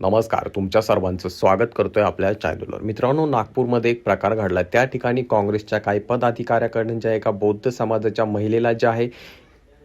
नमस्कार तुमच्या सर्वांचं स्वागत करतोय आपल्या चॅनलवर मित्रांनो नागपूरमध्ये एक प्रकार घडला. त्या ठिकाणी काँग्रेसच्या काही पदाधिकाऱ्याकडून ज्या एका बौद्ध समाजाच्या महिलेला जे आहे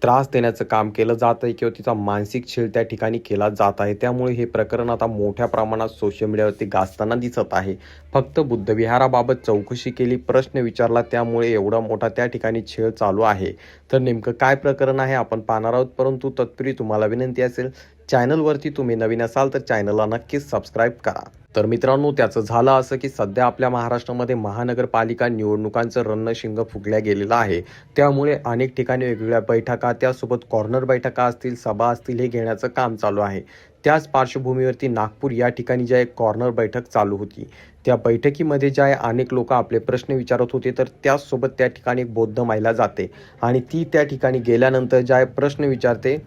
त्रास देण्याचं काम केलं जात आहे किंवा तिचा मानसिक छेड त्या ठिकाणी केला जात आहे. त्यामुळे हे प्रकरण आता मोठ्या प्रमाणात सोशल मीडियावरती गाजताना दिसत आहे. फक्त बुद्धविहाराबाबत चौकशी केली प्रश्न विचारला त्यामुळे एवढा मोठा त्या ठिकाणी छेळ चालू आहे. तर नेमकं काय प्रकरण आहे आपण पाहणार आहोत परंतु तत्पूर्वी तुम्हाला विनंती असेल चॅनलवरती तुम्ही नवीन असाल तर चॅनलला नक्कीच सबस्क्राईब करा. तर मित्रांनो त्याचं झालं असं की सध्या आपल्या महाराष्ट्रामध्ये महानगरपालिका निवडणुकांचं रणशिंग फुगल्या गेलेलं आहे. त्यामुळे अनेक ठिकाणी वेगवेगळ्या बैठका त्यासोबत कॉर्नर बैठका असतील सभा असतील हे घेण्याचं काम चालू आहे. त्याच पार्श्वभूमीवरती नागपूर या ठिकाणी ज्या एक कॉर्नर बैठक चालू होती त्या बैठकीमध्ये ज्या अनेक लोक आपले प्रश्न विचारत होते तर त्याचसोबत त्या ठिकाणी एक बौद्ध महिला जाते. आणि ती त्या ठिकाणी गेल्यानंतर ज्या प्रश्न विचारते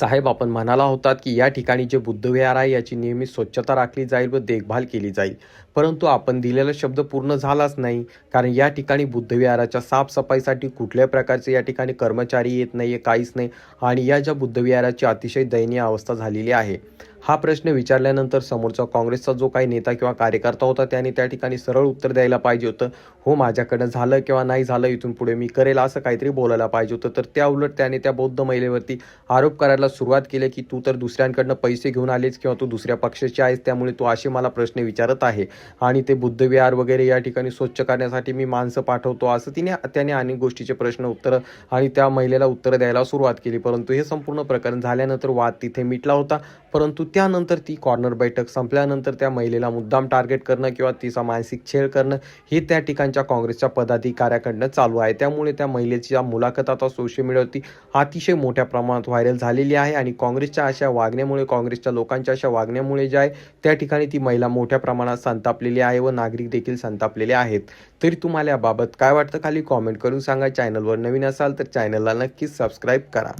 साहेब आपण म्हणाला होतात की या ठिकाणी जे बुद्धविहार आहे याची नेहमी स्वच्छता राखली जाईल व देखभाल केली जाईल. परंतु आपण दिलेला शब्द पूर्ण झालाच नाही. कारण या ठिकाणी बुद्धविहाराच्या साफसफाईसाठी कुठल्याही प्रकारचे या ठिकाणी कर्मचारी येत नाही आहे काहीच नाही. आणि या ज्या बुद्धविहाराची अतिशय दयनीय अवस्था झालेली आहे हा प्रश्न विचारल्यानंतर समोरचा काँग्रेसचा जो काही नेता किंवा कार्यकर्ता होता त्याने त्या ठिकाणी सरळ उत्तर द्यायला पाहिजे होतं. हो माझ्याकडनं झालं किंवा नाही झालं इथून पुढे मी करेल असं काहीतरी बोलायला पाहिजे होतं. तर त्या उलट त्याने त्या बौद्ध महिलेवरती आरोप करायला सुरुवात केली की तू तर दुसऱ्यांकडनं पैसे घेऊन आलेस किंवा तू दुसऱ्या पक्षाची आहेस त्यामुळे तू असे मला प्रश्न विचारत आहे. आणि ते बुद्धविहार वगैरे या ठिकाणी स्वच्छ करण्यासाठी मी माणसं पाठवतो असं तिने त्याने अनेक गोष्टीचे प्रश्न उत्तरं आणि त्या महिलेला उत्तरं द्यायला सुरुवात केली. परंतु हे संपूर्ण प्रकरण झाल्यानंतर वाद तिथे मिटला होता. परंतु त्यानंतर ती कॉर्नर बैठक संपल्यानंतर त्या महिलेला मुद्दाम टार्गेट करणं किंवा तिचा मानसिक छेड करणं हे त्या ठिकाणच्या काँग्रेसच्या पदाधिकाऱ्याकडनं चालू आहे. त्यामुळे त्या महिलेची मुलाखत आता सोशल मीडियावरती अतिशय मोठ्या प्रमाणात व्हायरल झालेली आहे आणि काँग्रेसच्या अशा वागण्यामुळे काँग्रेसच्या लोकांच्या अशा वागण्यामुळे जे आहे त्या ठिकाणी ती महिला मोठ्या प्रमाणात संतापलेली आहे व नागरिक देखील संतापलेले आहेत. तरी तुम्हाला याबाबत काय वाटतं? खाली कॉमेंट करून सांगा. चॅनलवर नवीन असाल तर चॅनलला नक्कीच सबस्क्राईब करा.